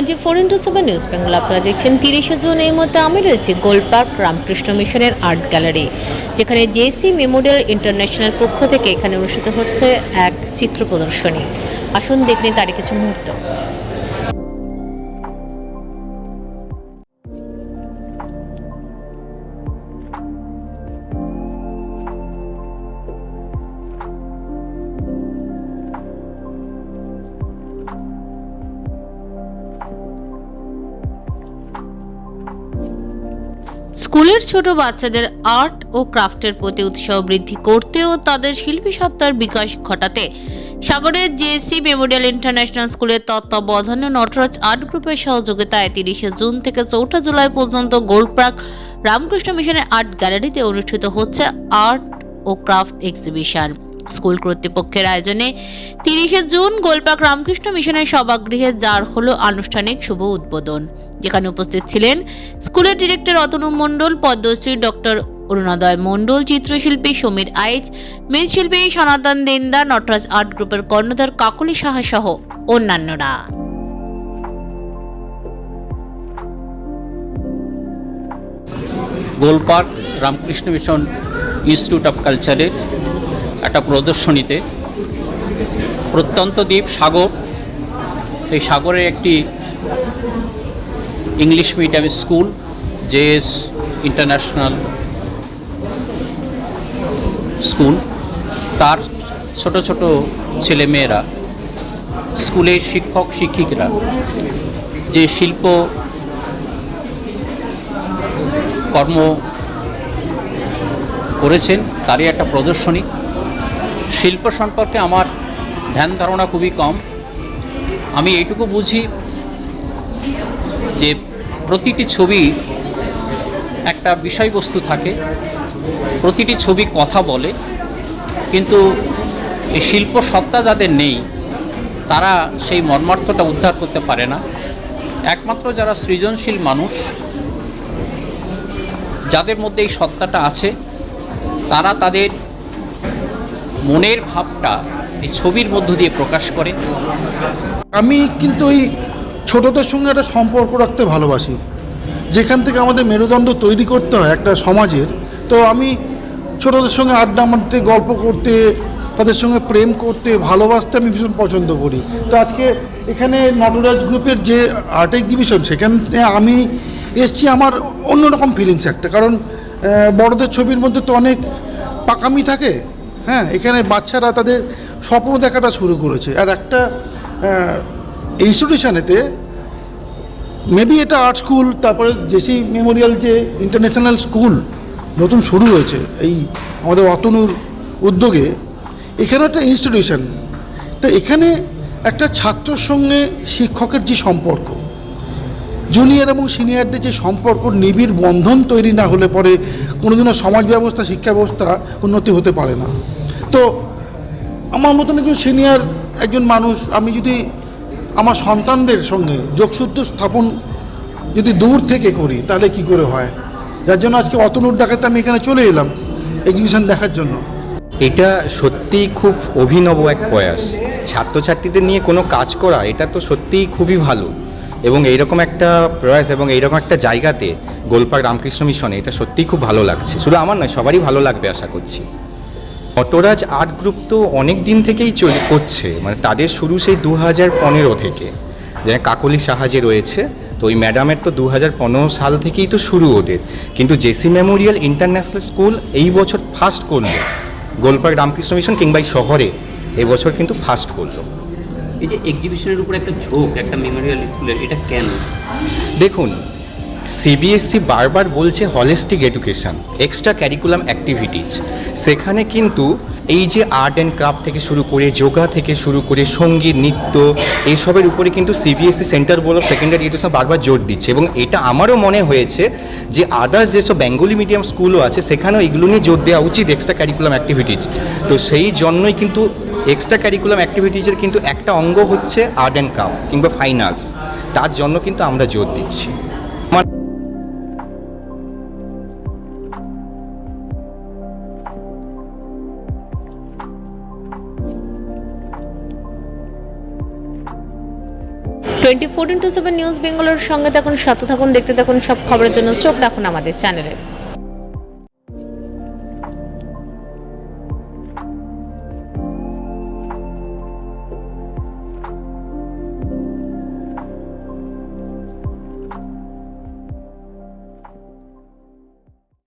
Twenty four into seven news Bengal আপনারা দেখছেন তিরিশে জুন এই মুহূর্তে আমি রয়েছি গোলপার্ক রামকৃষ্ণ মিশনের আর্ট গ্যালারি, যেখানে জেসি মেমোরিয়াল ইন্টারন্যাশনাল পক্ষ থেকে এখানে অনুষ্ঠিত হচ্ছে এক চিত্র প্রদর্শনী। আসুন দেখে তারই কিছু মুহূর্ত। স্কুলের ছোট বাচ্চাদের আর্ট ও ক্রাফটের প্রতি উৎসাহ বৃদ্ধি করতে ও তাদের শিল্পী সত্তার বিকাশ ঘটাতে সাগরের জেএসসি মেমোরিয়াল ইন্টারন্যাশনাল স্কুলের তত্ত্বাবধানে নটরাজ আর্ট গ্রুপের সহযোগিতায় তিরিশে জুন থেকে চৌঠা জুলাই পর্যন্ত গোলপার্ক রামকৃষ্ণ মিশনের আর্ট গ্যালারিতে অনুষ্ঠিত হচ্ছে আর্ট ও ক্রাফট এক্সিবিশন। স্কুল কর্তৃপক্ষের আয়োজনে তিরিশে জুন গোলপাক রামকৃষ্ণ মিশনের সভাগৃহে যার হলো আনুষ্ঠানিক শুভ উদ্বোধন। যেখানে উপস্থিত ছিলেন স্কুলের ডিরেক্টর অতনু মণ্ডল, পদ্মশ্রী ডক্টর অরুণোদয় মণ্ডল, চিত্রশিল্পী সমীর আইচ, মৃৎশিল্পী সনাতন দেন্দা নটরাজ আর্ট গ্রুপের কর্ণধার কাকলি সাহা সহ অন্যান্যরা। Golpark Ramakrishna mission institute of কালচারের একটা প্রদর্শনীতে। প্রত্যন্ত দ্বীপ, সাগর। এই সাগরের একটি English medium school, JS international school. তার ছোট ছোট ছেলেমেয়েরা, স্কুলের শিক্ষক, শিক্ষিকরা যে শিল্প কর্ম করেছেন, তারই একটা প্রদর্শনী। শিল্প সম্পর্কে আমার ধ্যান ধারণা খুবই কম। আমি এইটুকু বুঝি যে প্রতিটি ছবি একটা বিষয়বস্তু থাকে, প্রতিটি ছবি কথা বলে, কিন্তু এই শিল্প সত্তা যাদের নেই, তারা সেই মর্মার্থটা উদ্ধার করতে পারে না। একমাত্র যারা সৃজনশীল মানুষ, যাদের মধ্যে এই সত্তাটা আছে, তারা তাদের মনের ভাবটা এই ছবির মধ্য দিয়ে প্রকাশ করে। আমি কিন্তু ওই ছোটদের সঙ্গে একটা সম্পর্ক রাখতে ভালোবাসি। যেখান থেকে আমাদের মেরুদণ্ড তৈরি করতে হয় একটা সমাজের। তো আমি ছোটদের সঙ্গে আড্ডা মারতে, গল্প করতে, তাদের সঙ্গে প্রেম করতে, ভালোবাসতে আমি ভীষণ পছন্দ করি। তো আজকে এখানে নটরাজ গ্রুপের যে আর্ট এক্সিবিশন সেখানে আমি এসছি আমার অন্যরকম ফিলিংস একটা। কারণ বড়দের ছবির মধ্যে তো অনেক পাকামি থাকে। হ্যাঁ এখানে বাচ্চারা তাদের স্বপ্ন দেখাটা শুরু করেছে। আর একটা ইনস্টিটিউশনেতে মেবি এটা আর্ট স্কুল তারপরে জেসি মেমোরিয়াল যে ইন্টারন্যাশনাল স্কুল নতুন শুরু হয়েছে, এই আমাদের অতনুর উদ্যোগে, এখানে একটা ইনস্টিটিউশন তো এখানে একটা ছাত্রর সঙ্গে শিক্ষকের যে সম্পর্ক জুনিয়র এবং সিনিয়রদের যে সম্পর্ক, নিবিড় বন্ধন তৈরি না হলে পরে কোনোদিনও সমাজ ব্যবস্থা, শিক্ষা ব্যবস্থা উন্নতি হতে পারে না। তো আমার মতন একজন সিনিয়র একজন মানুষ, আমি যদি আমার সন্তানদের সঙ্গে যোগসূত্র স্থাপন যদি দূর থেকে করি, তাহলে কি করে হয়? যার জন্য আজকে অতনুর ডাকাতে আমি এখানে চলে এলাম এক্সিবিশন দেখার জন্য। এটা সত্যিই খুব অভিনব এক প্রয়াস। ছাত্রছাত্রীদের নিয়ে কোনো কাজ করা, এটা তো সত্যিই খুবই ভালো। এবং এইরকম একটা প্রয়াস এবং এইরকম একটা জায়গাতে গোলপাড় রামকৃষ্ণ মিশনে এটা সত্যিই খুব ভালো লাগছে। শুধু আমার নয়, সবারই ভালো লাগবে আশা করছি। অটোরাজ আর্ট গ্রুপ তো অনেক দিন থেকেই চলে করছে মানে তাদের শুরু সেই দু হাজার পনেরো থেকে। যে কাকলি সাহায্যে রয়েছে, তো ওই ম্যাডামের তো দু হাজার পনেরো সাল থেকেই তো শুরু ওদের। কিন্তু জেসি মেমোরিয়াল ইন্টারন্যাশনাল স্কুল এই বছর ফার্স্ট করল। গোলপার্ক রামকৃষ্ণ মিশন কিংবা এই শহরে এবছর কিন্তু ফার্স্ট করল। এই যে এক্সিবিশনের উপর একটা ঝোঁক, একটা মেমোরিয়াল স্কুলের এটা কেন? দেখুন সিবিএসসি বারবার বলছে holistic education extra curriculum activities সেখানে কিন্তু এই যে আর্ট অ্যান্ড ক্রাফট থেকে শুরু করে যোগা থেকে শুরু করে সংগীত, নৃত্য এইসবের উপরে কিন্তু CBSE centre board of secondary education বারবার জোর দিচ্ছে। এবং এটা আমারও মনে হয়েছে যে আদার্স যেসব বেঙ্গলি মিডিয়াম স্কুলও আছে, সেখানেও এগুলো নিয়ে জোর দেওয়া উচিত এক্সট্রা ক্যারিকুলাম অ্যাক্টিভিটিস তো সেই জন্যই কিন্তু এক্সট্রা ক্যারিকুলাম অ্যাক্টিভিটিসের কিন্তু একটা অঙ্গ হচ্ছে আর্ট অ্যান্ড ক্রাফট কিংবা ফাইন আর্টস তার জন্য কিন্তু আমরা জোর দিচ্ছি। Twenty four into seven news বেঙ্গলের সঙ্গে থাকুন, সাথে থাকুন, দেখতে থাকুন সব খবরের জন্য চোখ রাখুন আমাদের চ্যানেলে।